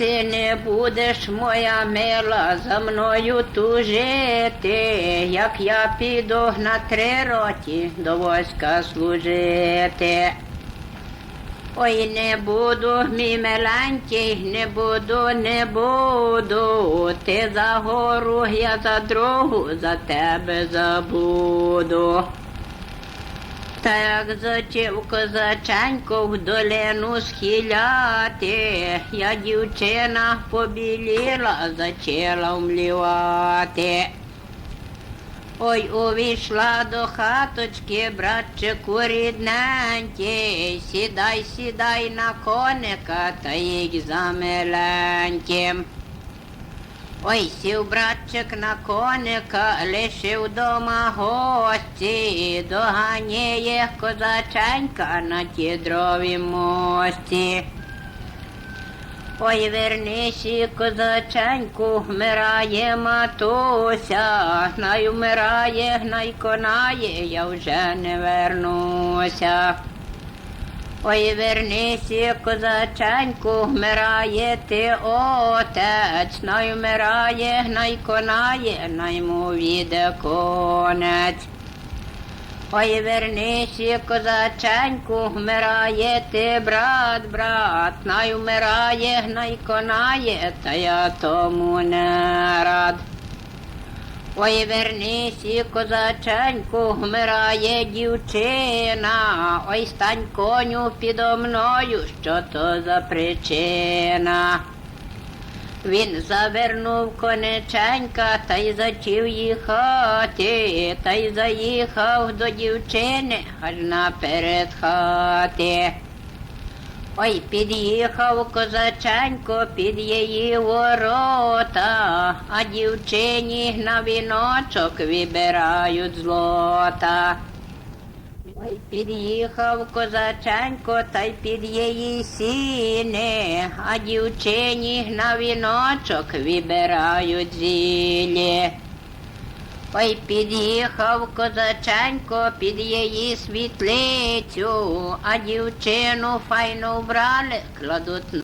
Чи не будеш, моя мила, за мною тужити, як я піду на три роки до війська служити. Ой, не буду, мій миленький, не буду, не буду. Ти за гору, я за другу, за тебе забуду. Та як зачив козаченько в долину схиляти, я дівчина побіліла, зачала вмлівати. Ой, увійшла до хаточки, братчику рідненький, сідай, сідай на коника та їдь за миленьким. Ой, сів братчик на коника, лишив дома гості, доганяє козаченька на тідрові мості. Ой, вернися, козаченьку, вмирає матуся, най вмирає, най конає, я вже не вернуся. Ой, вернися, козаченьку, вмирає ти отець, най вмирає, най конає, най му віде конець. Ой, вернися, козаченьку, вмирає ти, брат, брат, най вмирає, най конає, та я тому не. Ой, вернися, козаченьку, вмирає дівчина, ой, стань коню підо мною, що то за причина. Він завернув конеченька та й зачів їхати, та й заїхав до дівчини аж наперед хати. Ой, під'їхав козаченько під її ворота, а дівчині на віночок вибирають злота. Ой, під'їхав козаченько та й під її сіни, а дівчині на віночок вибирають зілі. Ой, під'їхав козаченько під її світлицю, а дівчину файно вбрали, кладуть